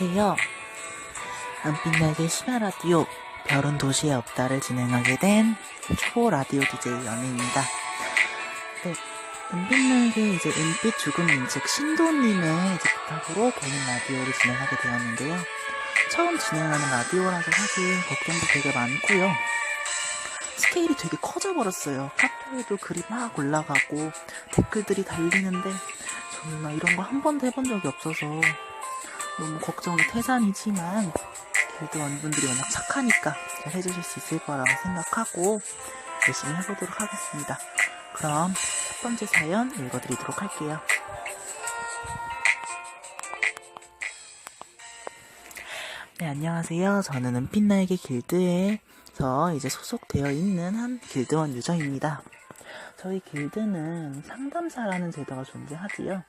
안녕하세요. 은빛날개 심야라디오 별은 도시에 없다를 진행하게 된 초 라디오 DJ 연희입니다. 네, 은빛날개 이제 은빛 죽음인 즉 신도님의 이제 부탁으로 개인 라디오를 진행하게 되었는데요. 처음 진행하는 라디오라서 사실 걱정도 되게 많고요. 스케일이 되게 커져버렸어요. 카페에도 글이 막 올라가고 댓글들이 달리는데 정말 이런 거 한 번도 해본 적이 없어서 너무 걱정이 태산이지만 길드원분들이 워낙 착하니까 잘 해주실 수 있을 거라고 생각하고 열심히 해보도록 하겠습니다. 그럼 첫 번째 사연 읽어드리도록 할게요. 네, 안녕하세요. 저는 은빛나에게 길드에서 이제 소속되어 있는 한 길드원 유저입니다. 저희 길드는 상담사라는 제도가 존재하지요.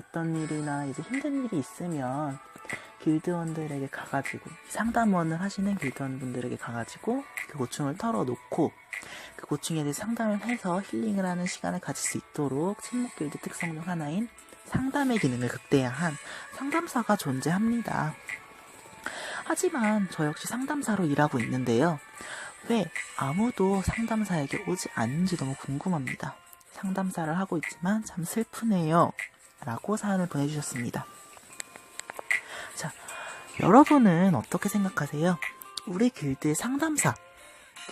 어떤 일이나 이제 힘든 일이 있으면 길드원들에게 가가지고 상담원을 하시는 길드원분들에게 가가지고 그 고충을 털어놓고 그 고충에 대해 상담을 해서 힐링을 하는 시간을 가질 수 있도록 침묵 길드 특성 중 하나인 상담의 기능을 극대화한 상담사가 존재합니다. 하지만 저 역시 상담사로 일하고 있는데요. 왜 아무도 상담사에게 오지 않는지 너무 궁금합니다. 상담사를 하고 있지만 참 슬프네요. 라고 사연을 보내주셨습니다. 자, 여러분은 어떻게 생각하세요? 우리 길드의 상담사.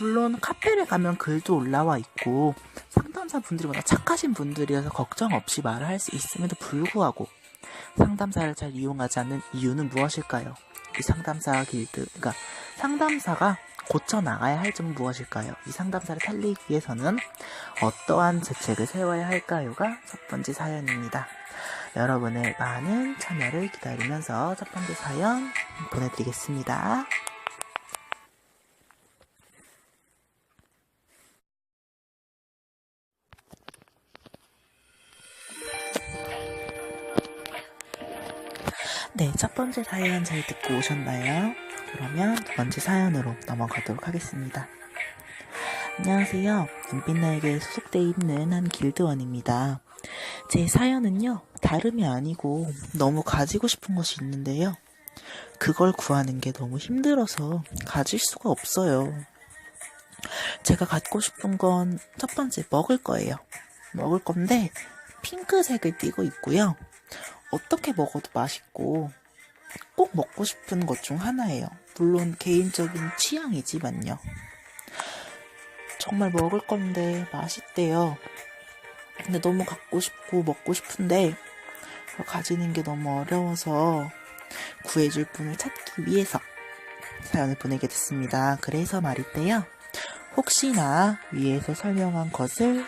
물론 카페를 가면 글도 올라와 있고 상담사 분들이 워낙 착하신 분들이어서 걱정 없이 말을 할 수 있음에도 불구하고 상담사를 잘 이용하지 않는 이유는 무엇일까요? 이 상담사 길드, 그러니까 상담사가 고쳐 나가야 할 점은 무엇일까요? 이 상담사를 살리기 위해서는 어떠한 대책을 세워야 할까요가 첫 번째 사연입니다. 여러분의 많은 참여를 기다리면서 첫 번째 사연 보내드리겠습니다. 네, 첫 번째 사연 잘 듣고 오셨나요? 그러면 두 번째 사연으로 넘어가도록 하겠습니다. 안녕하세요. 은빛나에게 소속돼 있는 한 길드원입니다. 제 사연은요, 다름이 아니고 너무 가지고 싶은 것이 있는데요. 그걸 구하는 게 너무 힘들어서 가질 수가 없어요. 제가 갖고 싶은 건 첫 번째 먹을 거예요. 먹을 건데 핑크색을 띠고 있고요. 어떻게 먹어도 맛있고 꼭 먹고 싶은 것 중 하나예요. 물론 개인적인 취향이지만요. 정말 먹을 건데 맛있대요. 근데 너무 갖고 싶고 먹고 싶은데 가지는 게 너무 어려워서 구해줄 분을 찾기 위해서 사연을 보내게 됐습니다. 그래서 말인데요. 혹시나 위에서 설명한 것을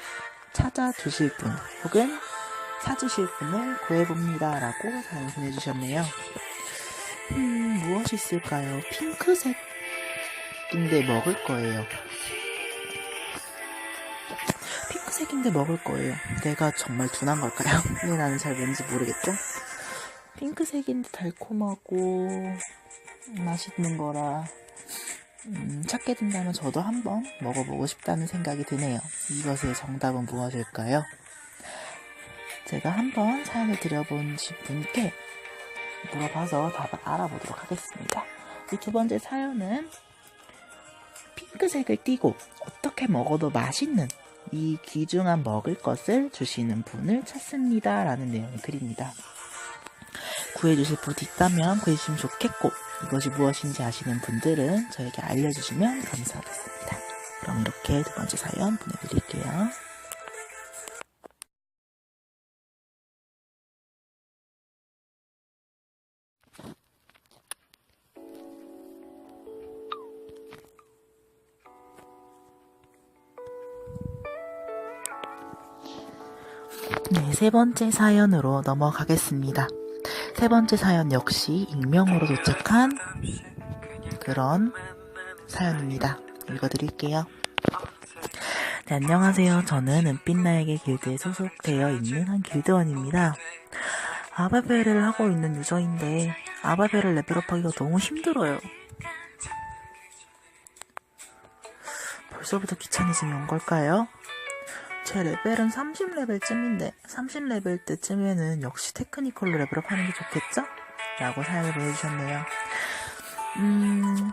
찾아주실 분 혹은 사주실 분을 구해봅니다. 라고 사연 보내주셨네요. 음, 무엇이 있을까요? 핑크색인데 먹을 거예요. 핑크색인데 먹을 거예요. 내가 정말 둔한 걸까요? 왜 나는 잘 뭔지 모르겠죠? 핑크색인데 달콤하고 맛있는 거라 음, 찾게 된다면 저도 한번 먹어보고 싶다는 생각이 드네요. 이것의 정답은 무엇일까요? 제가 한번 사연을 드려본 분께 물어봐서 답을 알아보도록 하겠습니다. 이 두 번째 사연은 핑크색을 띠고 어떻게 먹어도 맛있는 이 귀중한 먹을 것을 주시는 분을 찾습니다. 라는 내용의 글입니다. 구해주실 분이 있다면 구해주시면 좋겠고 이것이 무엇인지 아시는 분들은 저에게 알려주시면 감사하겠습니다. 그럼 이렇게 두 번째 사연 보내드릴게요. 네, 세 번째 사연으로 넘어가겠습니다. 세 번째 사연 역시 익명으로 도착한 그런 사연입니다. 읽어드릴게요. 네, 안녕하세요. 저는 은빛나에게 길드에 소속되어 있는 한 길드원입니다. 아바벨을 하고 있는 유저인데 아바벨을 레벨업하기가 너무 힘들어요. 벌써부터 귀차니즘이 온 걸까요? 제 레벨은 30레벨쯤인데 30레벨 때쯤에는 역시 테크니컬로 레벨업 하는 게 좋겠죠? 라고 사연을 보내주셨네요. 음,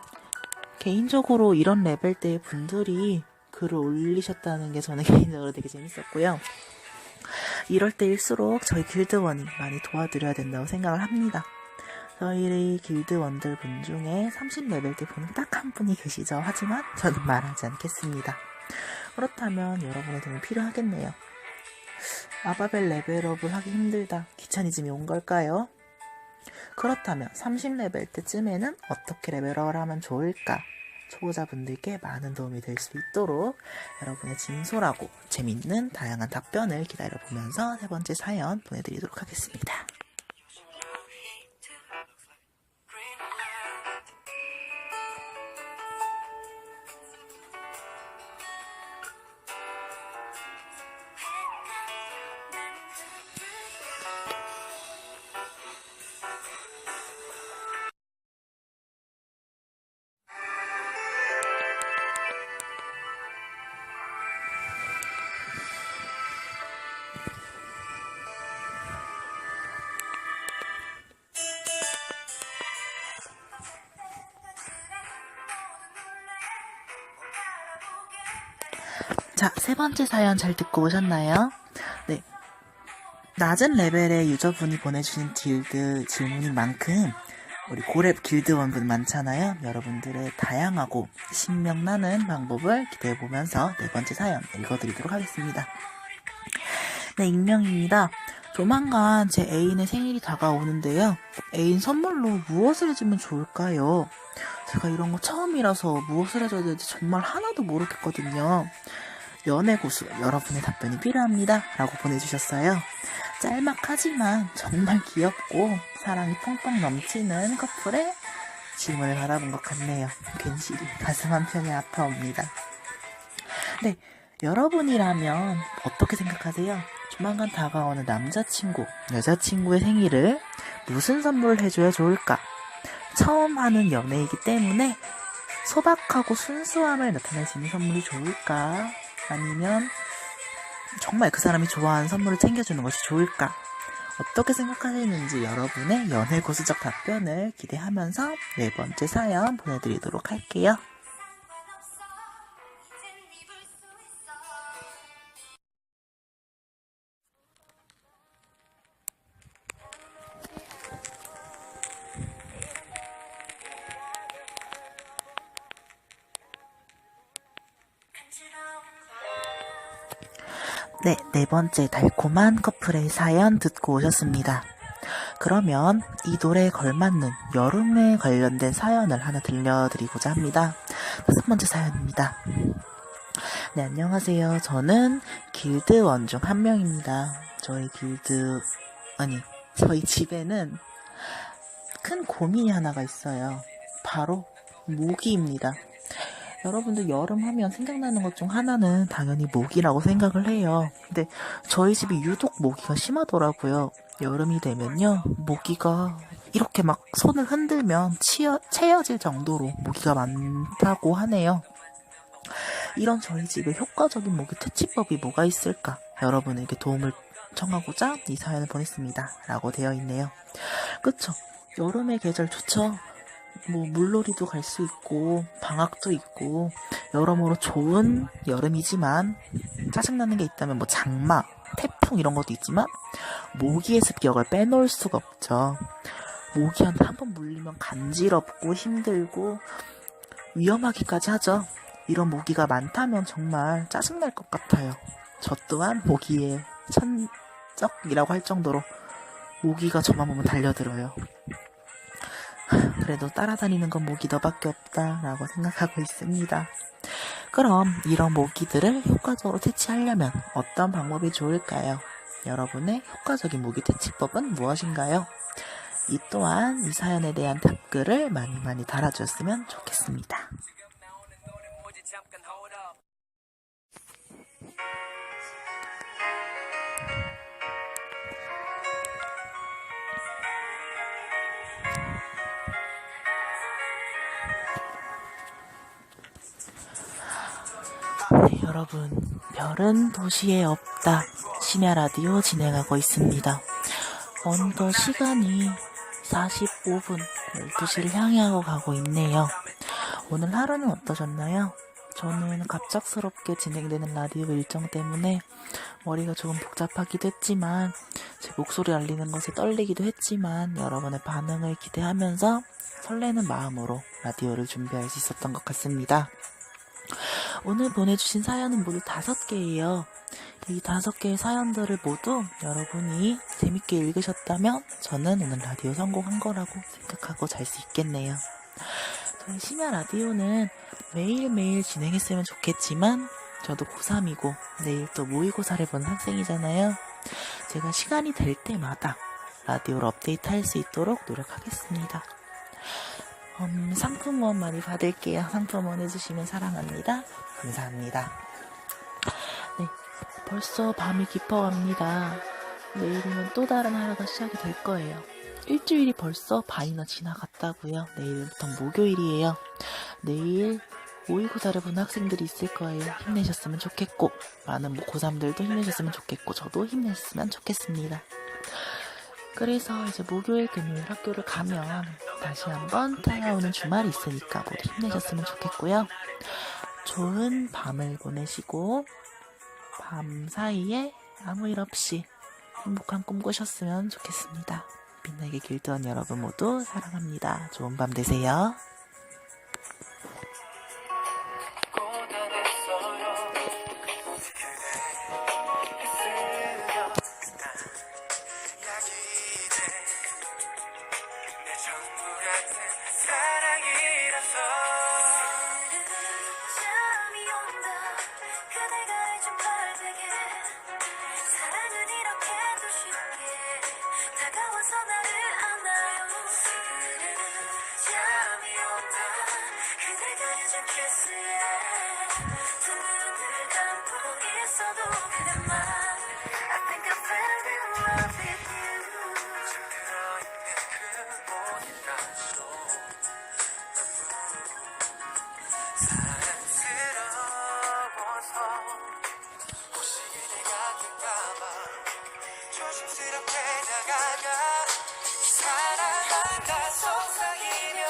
개인적으로 이런 레벨대의 분들이 글을 올리셨다는 게 저는 개인적으로 되게 재밌었고요. 이럴 때일수록 저희 길드원이 많이 도와드려야 된다고 생각을 합니다. 저희 길드원들 분 중에 30레벨대 분은 딱한 분이 계시죠. 하지만 저는 말하지 않겠습니다. 그렇다면 여러분의 도움이 필요하겠네요. 아바벨 레벨업을 하기 힘들다. 귀차니즘이 온 걸까요? 그렇다면 30레벨 때쯤에는 어떻게 레벨업을 하면 좋을까? 초보자분들께 많은 도움이 될 수 있도록 여러분의 진솔하고 재밌는 다양한 답변을 기다려보면서 세 번째 사연 보내드리도록 하겠습니다. 자, 세 번째 사연 잘 듣고 오셨나요? 네. 낮은 레벨의 유저분이 보내주신 딜드 질문인 만큼 우리 고렙 길드원분 많잖아요. 여러분들의 다양하고 신명나는 방법을 기대해보면서 네 번째 사연 읽어드리도록 하겠습니다. 네, 익명입니다. 조만간 제 애인의 생일이 다가오는데요. 애인 선물로 무엇을 해주면 좋을까요? 제가 이런 거 처음이라서 무엇을 해줘야 될지 정말 하나도 모르겠거든요. 연애 고수 여러분의 답변이 필요합니다. 라고 보내주셨어요. 짤막하지만 정말 귀엽고 사랑이 펑펑 넘치는 커플의 질문을 받아본 것 같네요. 괜시리 가슴 한편이 아파옵니다. 네, 여러분이라면 어떻게 생각하세요? 조만간 다가오는 남자친구, 여자친구의 생일을 무슨 선물을 해줘야 좋을까? 처음 하는 연애이기 때문에 소박하고 순수함을 나타낼 수 있는 선물이 좋을까? 아니면 정말 그 사람이 좋아하는 선물을 챙겨주는 것이 좋을까? 어떻게 생각하시는지 여러분의 연애 고수적 답변을 기대하면서 네 번째 사연 보내드리도록 할게요. 네, 네 번째 달콤한 커플의 사연 듣고 오셨습니다. 그러면 이 노래에 걸맞는 여름에 관련된 사연을 하나 들려드리고자 합니다. 다섯 번째 사연입니다. 네, 안녕하세요. 저는 길드원 중 한 명입니다. 저희 길드, 아니, 저희 집에는 큰 고민이 하나가 있어요. 바로 모기입니다. 여러분들 여름 하면 생각나는 것 중 하나는 당연히 모기라고 생각을 해요. 근데 저희 집이 유독 모기가 심하더라고요. 여름이 되면요, 모기가 이렇게 막 손을 흔들면 치여, 채여질 정도로 모기가 많다고 하네요. 이런 저희 집에 효과적인 모기 퇴치법이 뭐가 있을까? 여러분에게 도움을 청하고자 이 사연을 보냈습니다. 라고 되어 있네요. 그쵸? 여름의 계절 좋죠? 뭐 물놀이도 갈 수 있고 방학도 있고 여러모로 좋은 여름이지만 짜증나는 게 있다면 뭐 장마, 태풍 이런 것도 있지만 모기의 습격을 빼놓을 수가 없죠. 모기한테 한 번 물리면 간지럽고 힘들고 위험하기까지 하죠. 이런 모기가 많다면 정말 짜증날 것 같아요. 저 또한 모기의 천적이라고 할 정도로 모기가 저만 보면 달려들어요. 그래도 따라다니는 건 모기 너밖에 없다라고 생각하고 있습니다. 그럼 이런 모기들을 효과적으로 퇴치하려면 어떤 방법이 좋을까요? 여러분의 효과적인 모기 퇴치법은 무엇인가요? 이 또한 이 사연에 대한 답글을 많이 많이 달아주셨으면 좋겠습니다. 여러분, 별은 도시에 없다. 심야 라디오 진행하고 있습니다. 어느덧 시간이 45분 12시를 향하고 가고 있네요. 오늘 하루는 어떠셨나요? 저는 갑작스럽게 진행되는 라디오 일정 때문에 머리가 조금 복잡하기도 했지만 제 목소리 알리는 것에 떨리기도 했지만 여러분의 반응을 기대하면서 설레는 마음으로 라디오를 준비할 수 있었던 것 같습니다. 오늘 보내주신 사연은 모두 다섯 개예요. 이 다섯 개의 사연들을 모두 여러분이 재밌게 읽으셨다면 저는 오늘 라디오 성공한 거라고 생각하고 잘 수 있겠네요. 저희 심야 라디오는 매일매일 진행했으면 좋겠지만 저도 고3이고 내일 또 모의고사를 보는 학생이잖아요. 제가 시간이 될 때마다 라디오를 업데이트 할 수 있도록 노력하겠습니다. 음, 상품원 많이 받을게요. 상품원 해주시면 사랑합니다. 감사합니다. 네, 벌써 밤이 깊어갑니다. 내일이면 또 다른 하루가 시작이 될 거예요. 일주일이 벌써 반이나 지나갔다고요. 내일부터 목요일이에요. 내일 모의고사를 보는 학생들이 있을 거예요. 힘내셨으면 좋겠고, 많은 뭐 고3들도 힘내셨으면 좋겠고, 저도 힘냈으면 좋겠습니다. 그래서 이제 목요일, 금요일 학교를 가면 다시 한번 다가오는 주말이 있으니까 모두 힘내셨으면 좋겠고요. 좋은 밤을 보내시고, 밤 사이에 아무 일 없이 행복한 꿈 꾸셨으면 좋겠습니다. 빛나게 길드원 여러분 모두 사랑합니다. 좋은 밤 되세요. 조심스럽게 다가가 사랑한다 속삭이며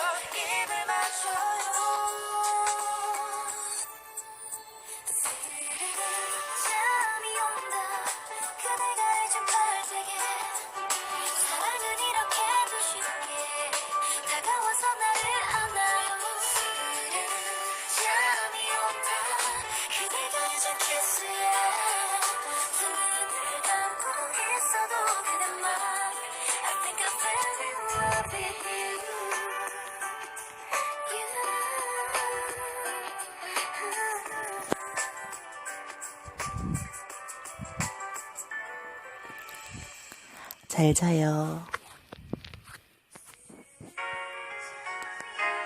잘 자요.